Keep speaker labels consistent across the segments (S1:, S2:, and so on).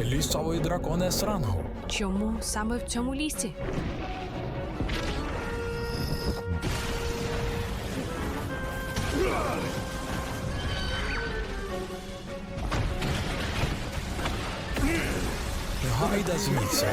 S1: Лісовий дракон С-рангу.
S2: Чому саме в цьому лісі?
S1: Гайда звідси.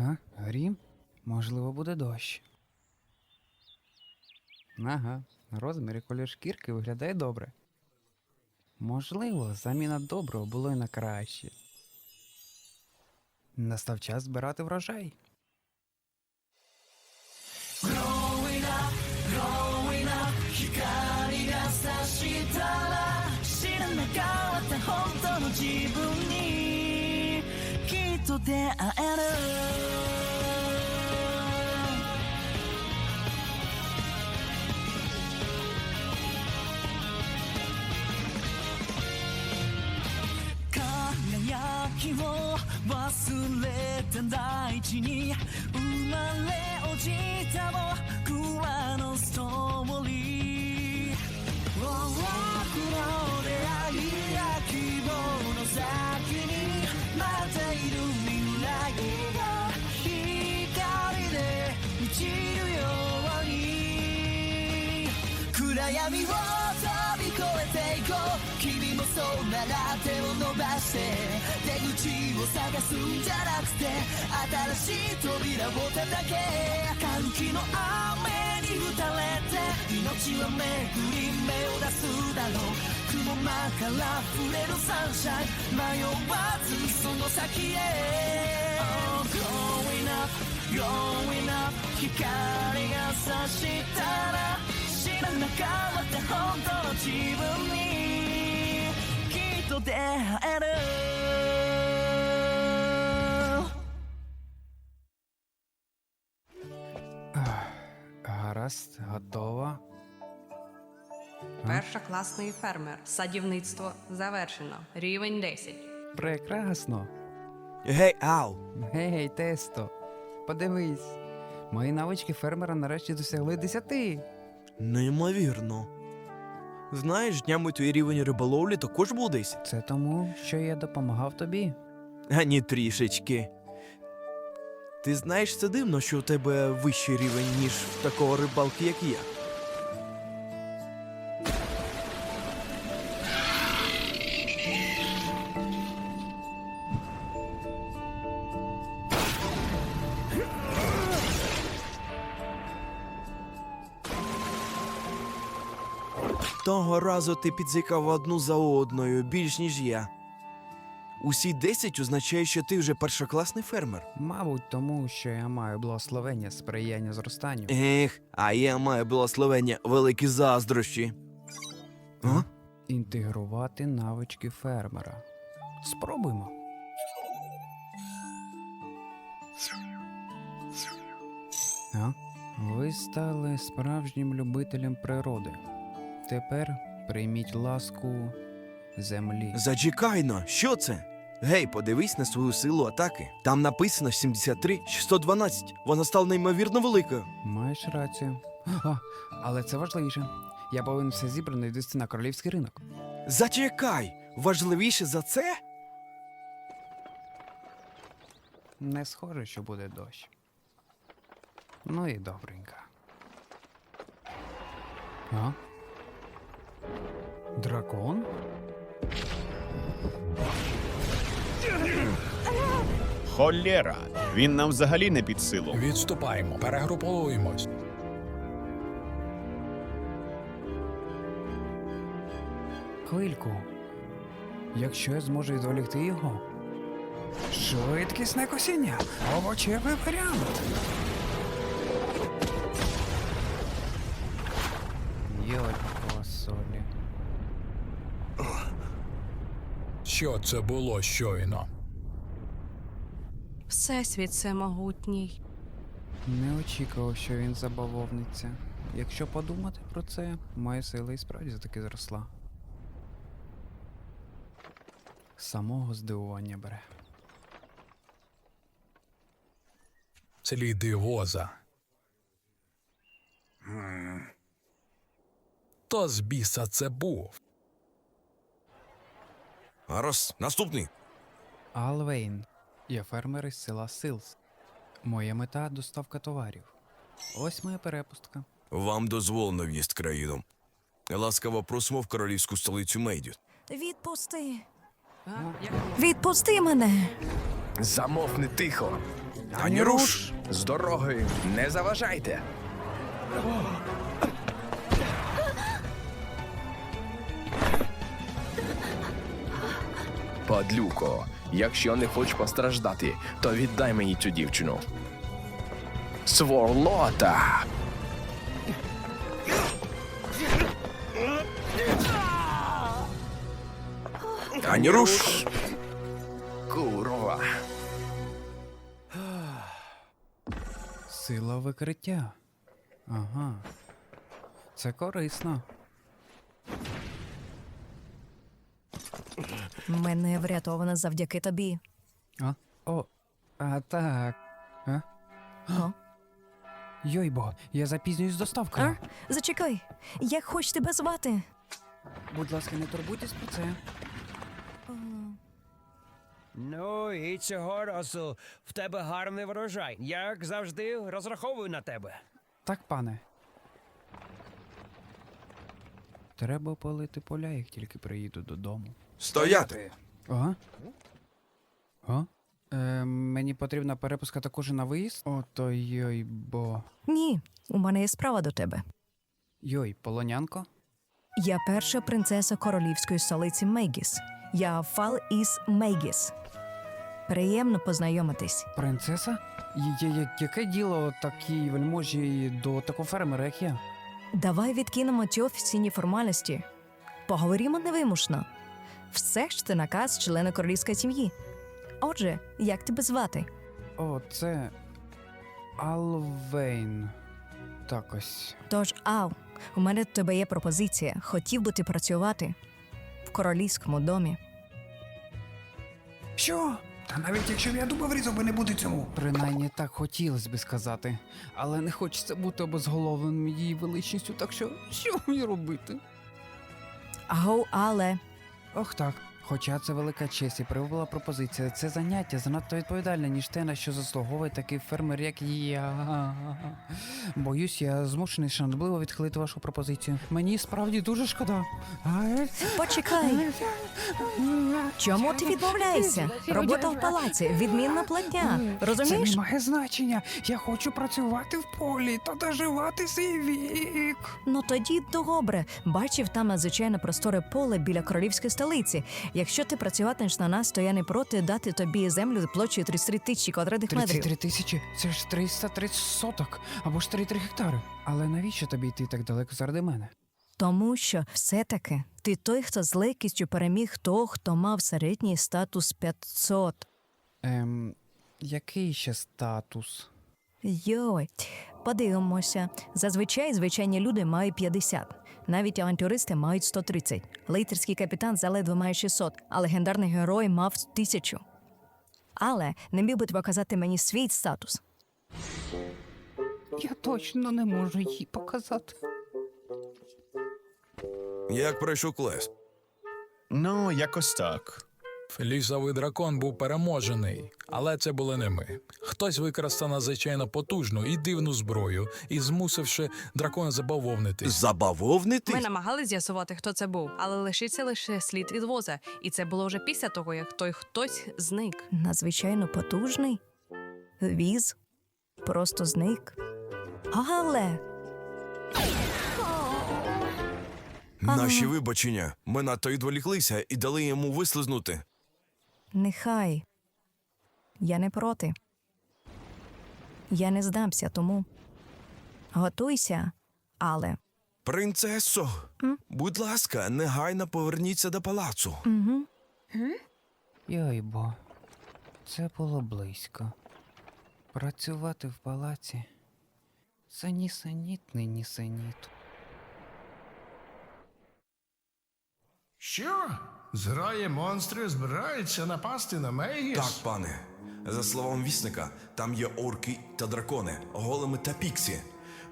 S3: А? Грім? Можливо, буде дощ. Ага, розмір і колір шкірки виглядає добре. Можливо, заміна доброго було й на краще. Настав час збирати врожай.
S4: 輝れた大地に生まれ落ちた僕らのストーリー多くの出会いや希望の先に待っている未来が光で満ちるように。暗闇を飛び越えていこう。君もそうなら手を伸ばして。探すんじゃなくて新しい扉を叩け歓喜の雨に打たれて命は巡り目を出すだろ。う雲間から溢れるサンシャイン迷わずその先へ。Oh, going up, going up 光が差したら知らなかった本当の自分に。きっと出会える。
S3: Гаразд, готова.
S2: Першокласний фермер. Садівництво завершено. Рівень 10.
S3: Прекрасно.
S5: Гей, ау!
S3: Гей, тесто. Подивись. Мої навички фермера нарешті досягли десяти.
S5: Неймовірно. Знаєш, днями твій рівень риболовлі також був десь.
S3: Це тому, що я допомагав тобі.
S5: Ані трішечки. Ти знаєш, це дивно, що у тебе вищий рівень, ніж в такого рибалки, як я. Того разу ти підзикав одну за одною, більш ніж я. Усі десять означає, що ти вже першокласний фермер.
S3: Мабуть, тому що я маю благословення сприяння зростанню.
S5: Ех, а я маю благословення великі заздрощі. А?
S3: Інтегрувати навички фермера. Спробуймо. А? Ви стали справжнім любителем природи. Тепер прийміть ласку землі.
S5: Зачекайно, що це? Гей, подивись на свою силу атаки. Там написано 73 112. Вона стала неймовірно великою.
S3: Маєш рацію. А, але це важливіше. Я повинен все зібране відвести на королівський ринок.
S5: Зачекай! Важливіше за це?
S3: Не схоже, що буде дощ. Ну і добренько. А? Дракон?
S6: Холєра, він нам взагалі не під силу.
S1: Відступаємо, перегруповуємось.
S3: Хвильку. Якщо я зможу відволікти його. Швидкісне косіння. Овочевий варіант. Йой, солі.
S1: Що це було щойно?
S2: Всесвіт всемогутній.
S3: Не очікував, що він забавовниться. Якщо подумати про це, моя сила і справді таки зросла. Самого здивування бере.
S1: Сліди воза. То з біса це був.
S5: Гаразд, наступний.
S3: Алвейн. Я фермер із села Силс. Моя мета доставка товарів. Ось моя перепустка.
S5: Вам дозволено в'їзд країну. Ласкаво просимо в королівську столицю Мейдю.
S7: Відпусти. Відпусти мене.
S8: Замовкни тихо.
S5: Ані руш!
S8: З дороги не заважайте. Падлюко, якщо не хочеш постраждати, то віддай мені цю дівчину. Сворлота!
S5: Ані руш!
S8: Курва.
S3: Сила викриття. Ага. Це корисно.
S7: Мене врятовано завдяки тобі.
S3: А? О. А так. А?
S7: О.
S3: Йойбо, я запізнююсь з доставкою.
S7: А? Зачекай. Як хоч тебе звати?
S3: Будь ласка, не турбуйтесь про це.
S9: Ну і цього разу в тебе гарний врожай. Як завжди, розраховую на тебе.
S3: Так, пане. Треба полити поля, як тільки приїду додому.
S5: Стояти!
S3: Ага. О? Е, мені потрібна перепуска також на виїзд? Ото йой, бо.
S7: Ні, у мене є справа до тебе.
S3: Йой, полонянко?
S7: Я перша принцеса королівської столиці Мейгіс. Я Фал із Мейгіс. Приємно познайомитись.
S3: Принцеса? Я, я, яке діло такій вельможі до такого фермера, як я?
S7: Давай відкинемо ті офіційні формальності. Поговоримо невимушно. Все ж це наказ члена королівської сім'ї. Отже, як тебе звати?
S3: О, це. Алвейн. Так ось.
S7: Тож, Ав, у мене до тебе є пропозиція. Хотів би ти працювати в королівському домі.
S10: Що? Та навіть якщо б я дуба врізав би не буде цьому.
S3: Принаймні так хотілося би сказати. Але не хочеться бути обезголовленим її величністю, так що що мені робити?
S7: Аго, але
S3: Ох так. Хоча це велика честь і привабила пропозиція. Це заняття занадто відповідальне, ніж те, на що заслуговує такий фермер, як я. Боюсь, я змушений шанобливо відхилити вашу пропозицію. Мені справді дуже шкода.
S7: Почекай. Чому ти відмовляєшся? Робота в палаці, відмінна платня.
S10: Це
S7: Розумієш?
S10: не має значення. Я хочу працювати в полі та доживати свій вік.
S7: Ну тоді добре. Бачив там надзвичайно просторе поле біля королівської столиці. Якщо ти працюватимеш на нас, то я не проти дати тобі землю площею 33 тисячі квадратних метрів.
S3: 33 тисячі це ж 330 соток або ж 3 гектари. Але навіщо тобі йти так далеко заради мене?
S7: Тому що все-таки ти той, хто з легкістю переміг того, хто мав середній статус 500.
S3: Ем, який ще статус?
S7: Йой, подивимося. Зазвичай звичайні люди мають 50. Навіть авантюристи мають 130. Лейтерський капітан заледве має 600, а легендарний герой мав 1000. Але не міг би ти показати мені свій статус.
S3: Я точно не можу їй показати.
S5: Як пройшов клас?
S6: Ну, якось так.
S1: Лісовий дракон був переможений, але це були не ми. Хтось використав надзвичайно потужну і дивну зброю і змусивши дракона забавовнитись.
S5: Забавовнити?
S2: Ми намагалися з'ясувати, хто це був, але лишився лише слід від воза, і це було вже після того, як той хтось зник.
S7: Надзвичайно потужний. Віз просто зник. Але
S5: Наші вибачення. Ми надто відволіклися і дали йому вислизнути.
S7: Нехай. Я не проти. Я не здамся тому. Готуйся, але.
S5: Принцесо, будь ласка, негайно поверніться до палацу.
S7: Угу.
S3: Йой бо, це було близько. Працювати в палаці Це нісенітний нісеніт.
S11: Що? Зграє монстрів збираються напасти на Мегіс?
S5: Так, пане. За словом вісника, там є орки та дракони, големи та піксі.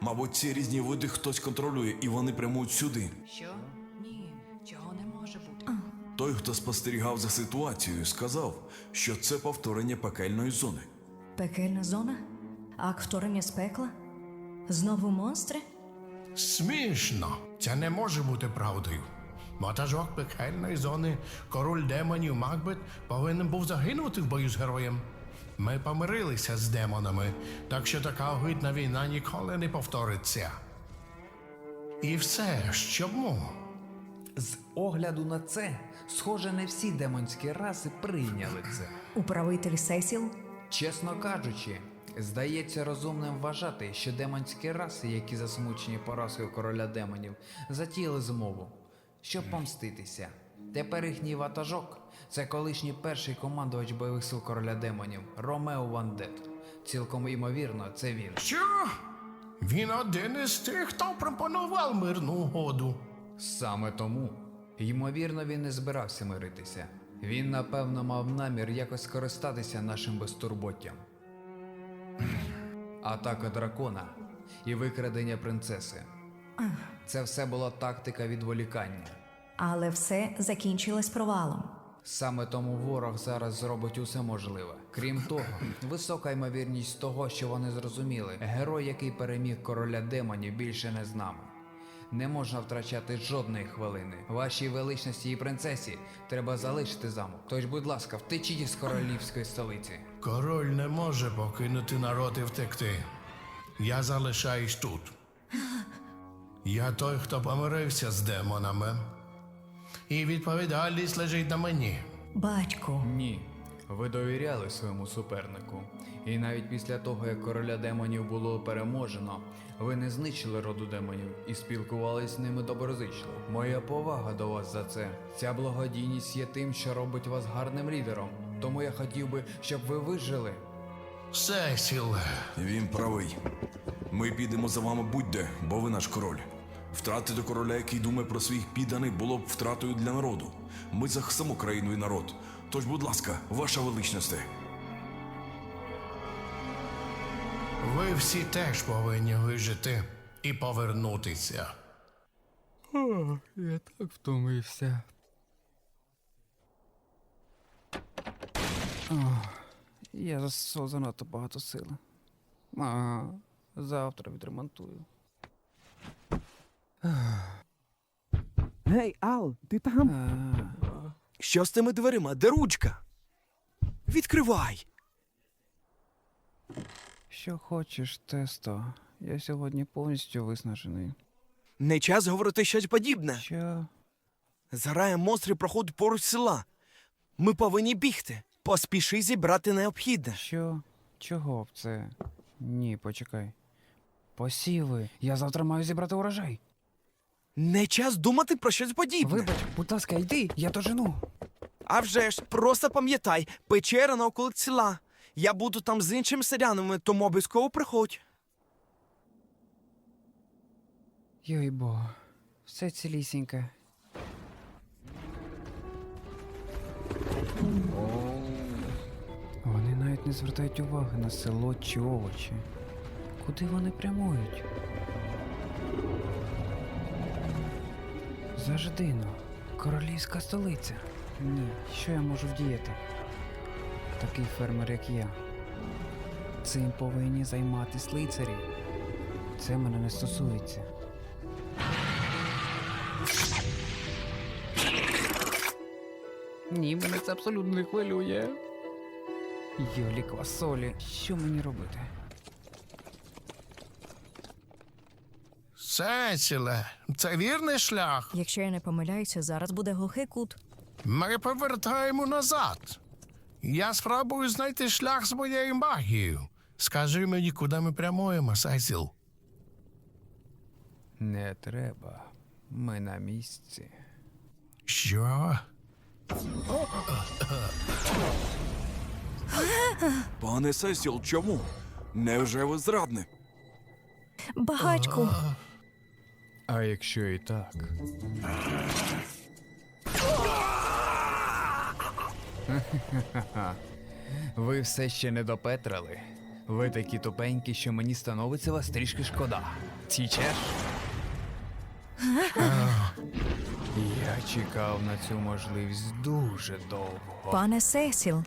S5: Мабуть, ці різні види хтось контролює, і вони прямують сюди.
S2: Що? Ні, цього не може бути.
S5: Той, хто спостерігав за ситуацією, сказав, що це повторення пекельної зони.
S7: Пекельна зона? Акт вторгнення з пекла? Знову монстри?
S11: Смішно. Це не може бути правдою. Ватажок пекельної зони, король демонів Макбет повинен був загинути в бою з героєм. Ми помирилися з демонами, так що така огидна війна ніколи не повториться. І все ж чому?
S3: З огляду на це, схоже, не всі демонські раси прийняли це.
S7: Управитель Сесіл?
S3: Чесно кажучи, здається розумним вважати, що демонські раси, які засмучені поразкою короля демонів, затіяли змову, щоб помститися. Тепер їхній ватажок це колишній перший командувач бойових сил короля демонів Ромео Вандет. Цілком імовірно, це він.
S11: Що? Він один із тих, хто пропонував мирну угоду.
S3: Саме тому, ймовірно, він не збирався миритися. Він, напевно, мав намір якось скористатися нашим безтурботтям. Атака дракона і викрадення принцеси. Це все була тактика відволікання.
S7: Але все закінчилось провалом.
S3: Саме тому ворог зараз зробить усе можливе. Крім того, висока ймовірність того, що вони зрозуміли, герой, який переміг короля демонів, більше не з нами. Не можна втрачати жодної хвилини. Вашій величності і принцесі треба залишити замок. Тож, будь ласка, втечіть із королівської столиці.
S11: Король не може покинути народ і втекти. Я залишаюсь тут. Я той, хто помирився з демонами. І відповідальність лежить на мені.
S7: Батько,
S3: Ні, ви довіряли своєму супернику. І навіть після того, як короля демонів було переможено, ви не знищили роду демонів і спілкувались з ними доброзичливо. Моя повага до вас за це. Ця благодійність є тим, що робить вас гарним лідером. Тому я хотів би, щоб ви вижили.
S11: Сесіл,
S5: Він правий. Ми підемо за вами будь-де, бо ви наш король. Втратити короля, який думає про своїх підданих, було б втратою для народу. Ми захистимо країну і народ. Тож, будь ласка, ваша величність.
S11: ви всі теж повинні вижити і повернутися.
S3: Я так втомився. я засосав занадто багато сили. Ага, завтра відремонтую.
S10: Гей, Ал, ти там?
S3: А,
S5: Що з тими дверима? Де ручка? Відкривай!
S3: що хочеш, тесто. Я сьогодні повністю виснажений.
S5: Не час говорити щось подібне.
S3: Що?
S5: Зграя монстрів проходить поруч села. Ми повинні бігти. Поспіши зібрати необхідне.
S3: Що? Чого б це? Ні, почекай. Посіви. Я завтра маю зібрати урожай.
S5: Не час думати про щось подібне.
S3: Вибач, будь ласка, йди, я дожену.
S5: А вже ж, просто пам'ятай, печера на околиці села. Я буду там з іншими селянами, тому обов'язково приходь.
S3: Йой бо, все цілісіньке. Вони навіть не звертають уваги на село чи овочі. Куди вони прямують? Заждино, королівська столиця. Ні, що я можу вдіяти? Такий фермер, як я. Цим повинні займатись лицарі. Це мене не стосується. Ні, мене це абсолютно не хвилює. Йолі квасолі, що мені робити?
S11: Сесіле, це вірний шлях.
S7: якщо я не помиляюся, зараз буде глухий кут.
S11: Ми повертаємо назад. Я спробую знайти шлях з моєю магією. Скажи мені, куди ми прямуємо, Сесіл.
S3: Не треба. Ми на місці.
S11: Що?
S5: Пане Сесіл, чому? Невже ви зрадник?
S7: Багатьку.
S3: А якщо і так. Ви все ще не допетрили. Ви такі тупенькі, що мені становиться вас трішки шкода. Тічеш? Я чекав на цю можливість дуже довго.
S7: Пане Сесіл,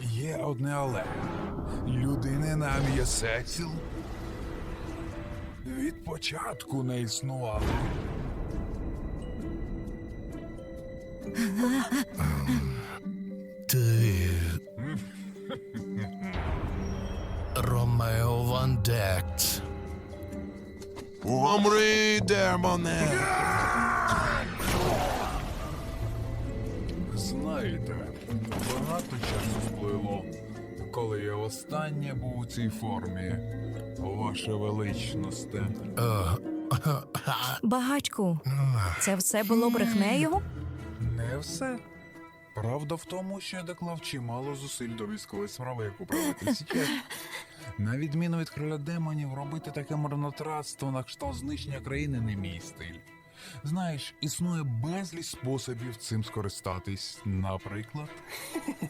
S1: Є одне але. Людини на ім'я Сеціл від початку не існувало.
S11: Ти. Ромео Ван Дект.
S5: Умри, демоне!
S1: Знаєте, багато часу сплило, коли я востаннє був у цій формі. Ваше величносте.
S7: багатьку. Це все було брехнею?
S1: Не все. Правда в тому, що я доклав чимало зусиль до військової справи, яку проводити Січеш. На відміну від короля демонів, робити таке марнотратство на кшталт знищення країни не мій стиль. Знаєш, існує безліч способів цим скористатись. Наприклад,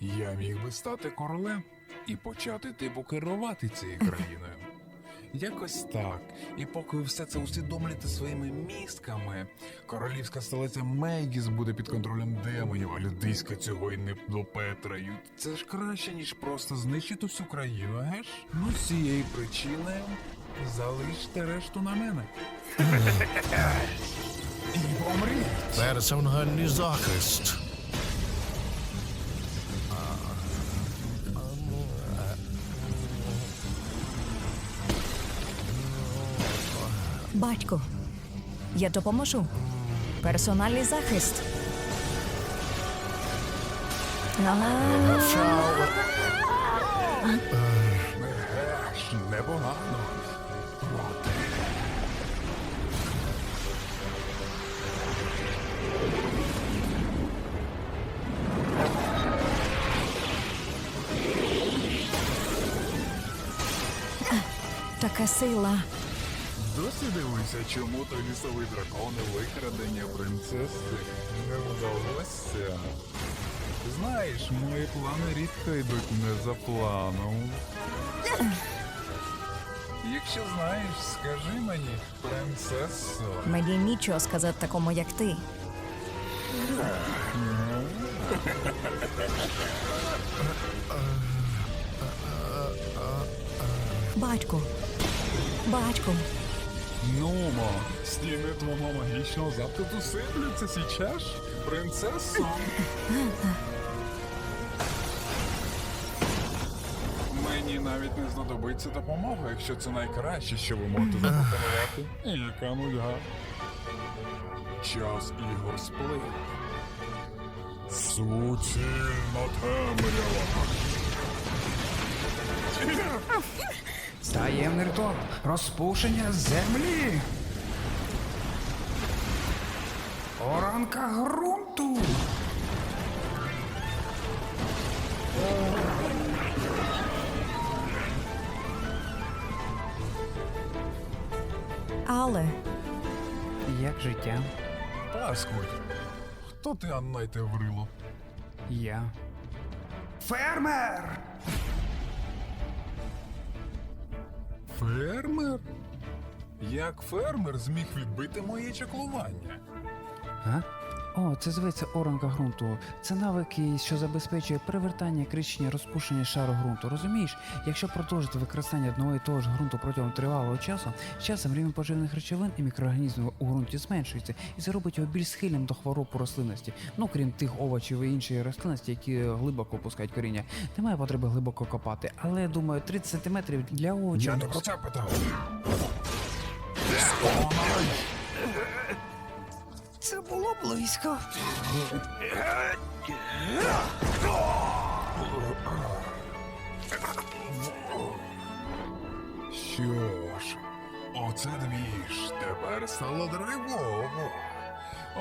S1: я міг би стати королем і почати типу керувати цією країною. Якось так. І поки ви все це усвідомлюєте своїми мізками, королівська столиця Мейгіс буде під контролем демонів, а людиська цього й не допетрають. Це ж краще, ніж просто знищити всю країну, геш? Ну, з цієї причини залиште решту на мене. І помріть.
S11: Персональний захист.
S7: Батько, я допоможу. Персональний захист.
S1: Непогано. Проте.
S7: Така сила.
S1: Досі дивися, чому той лісовий дракон і викрадення принцеси не вдалося. Знаєш, мої плани рідко йдуть не за планом. Якщо знаєш, скажи мені, принцесо.
S7: Мені нічого сказати такому, як ти. Батько. Батько.
S1: Нумо, стіни твого магічного запиту сиплються січеш, принцесо. Мені навіть не знадобиться допомога, якщо це найкраще, що ви можете запропонувати. Яка нудьга. Час ігор сплив. Суцільна темрява.
S3: Таємний ритуал. Розпушення землі.
S10: Оранка ґрунту.
S7: Але
S3: Як життя?
S1: Паскудь. Хто ти, Аннайте врило?
S3: Я.
S10: Фермер.
S1: Фермер? Як фермер зміг відбити моє чаклування?
S3: А? О, це зветься оранка ґрунту. Це навики, що забезпечує перевертання, кричення, розпушення шару ґрунту. Розумієш, якщо продовжити використання одного і того ж ґрунту протягом тривалого часу, часом рівень поживних речовин і мікроорганізмів у ґрунті зменшується, і це робить його більш схильним до хвороб у рослинності. Ну крім тих овочів і іншої рослинності, які глибоко опускають коріння. Немає потреби глибоко копати, але думаю, 30 сантиметрів для овочів.
S1: Я не про це питав.
S10: Це було близько.
S1: Що ж, оце двіж, тепер стало драйвово.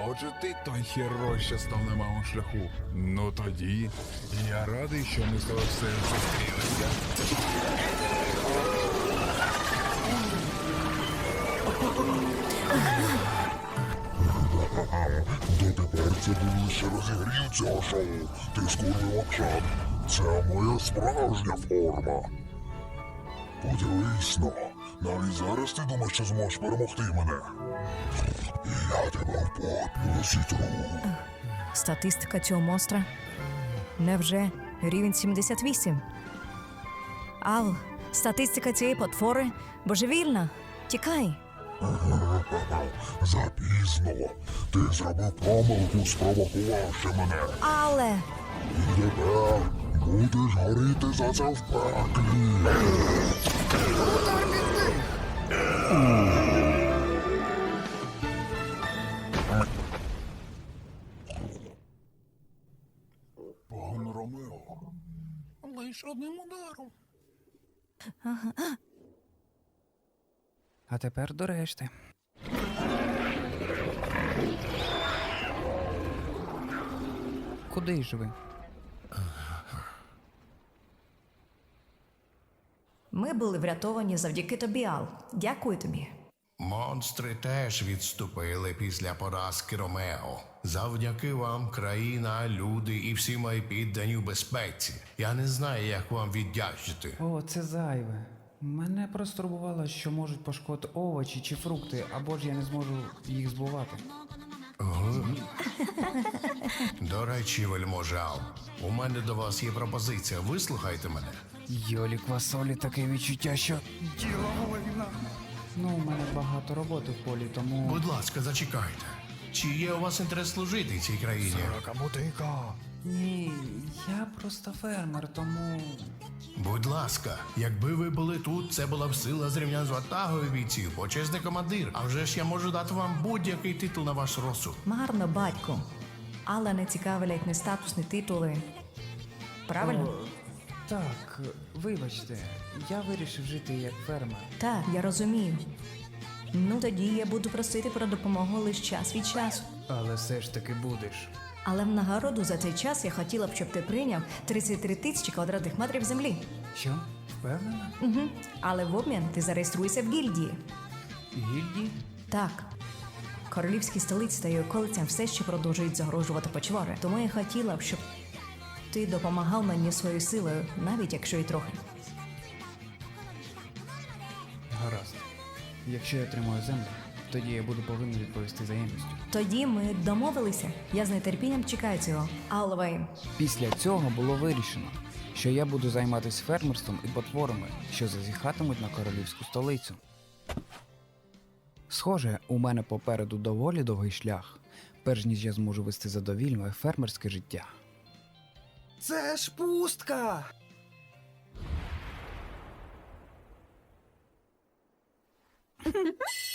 S1: Отже, ти той герой, що став на моєму шляху. Ну тоді я радий, що ми з тобою все зустрілися.
S12: Дотепер це був лише розігрів цього шоу. Ти скурвив Оксан. Це моя справжня форма. Подивись но. Навіть зараз ти думаєш, що зможеш перемогти мене. І я тебе в попіл зітру.
S7: Статистика цього монстра. Невже рівень 78? Ал, статистика цієї потвори божевільна. Тікай.
S12: Запізно. Ти зробив помилку, спровокувавши мене.
S7: Але
S12: І тепер будеш горіти за це в пеклі. Пан Ромео. Лиш одним ударом.
S3: А тепер до решти. Куди ж ви?
S7: ми були врятовані завдяки тобі, Ал. Дякую тобі.
S11: Монстри теж відступили після поразки Ромео. Завдяки вам країна, люди і всі мої піддані в безпеці. Я не знаю, як вам віддячити.
S3: О, це зайве. Мене просто турбувало, що можуть пошкодити овочі чи фрукти, або ж я не зможу їх збувати.
S11: До речі, вельможал, у мене до вас є пропозиція. Вислухайте мене.
S3: Йолі квасолі таке відчуття, що діла війна. Ну, у мене багато роботи в полі, тому.
S11: Будь ласка, зачекайте. Чи є у вас інтерес служити цій країні?
S3: Ні, я просто фермер, тому.
S11: Будь ласка, якби ви були тут, це була б сила зрівнян з ватагою бійців, почесний командир. А вже ж я можу дати вам будь-який титул на ваш розсуд.
S7: Марно, батько. Але не цікавлять не статусні титули. Правильно?
S3: О, так, вибачте, я вирішив жити як фермер.
S7: Так, я розумію. Ну тоді я буду просити про допомогу лише час від часу.
S3: Але все ж таки будеш.
S7: Але в нагороду за цей час я хотіла б, щоб ти прийняв 33 тисячі квадратних метрів землі.
S3: Що? Впевнена?
S7: Угу. Але в обмін ти зареєструєшся в гільдії.
S3: Гільдії?
S7: Так. Королівські столиці та її околицям все ще продовжують загрожувати почвари. Тому я хотіла б, щоб ти допомагав мені своєю силою, навіть якщо і трохи.
S3: Гаразд. Якщо я отримаю землю, тоді я буду повинен відповісти взаємністю.
S7: Тоді ми домовилися. Я з нетерпінням чекаю цього. Алвей.
S3: Після цього було вирішено, що я буду займатися фермерством і потворами, що зазіхатимуть на королівську столицю. Схоже, у мене попереду доволі довгий шлях, перш ніж я зможу вести задовільне фермерське життя. Це ж пустка!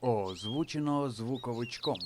S3: Озвучено звуковичком.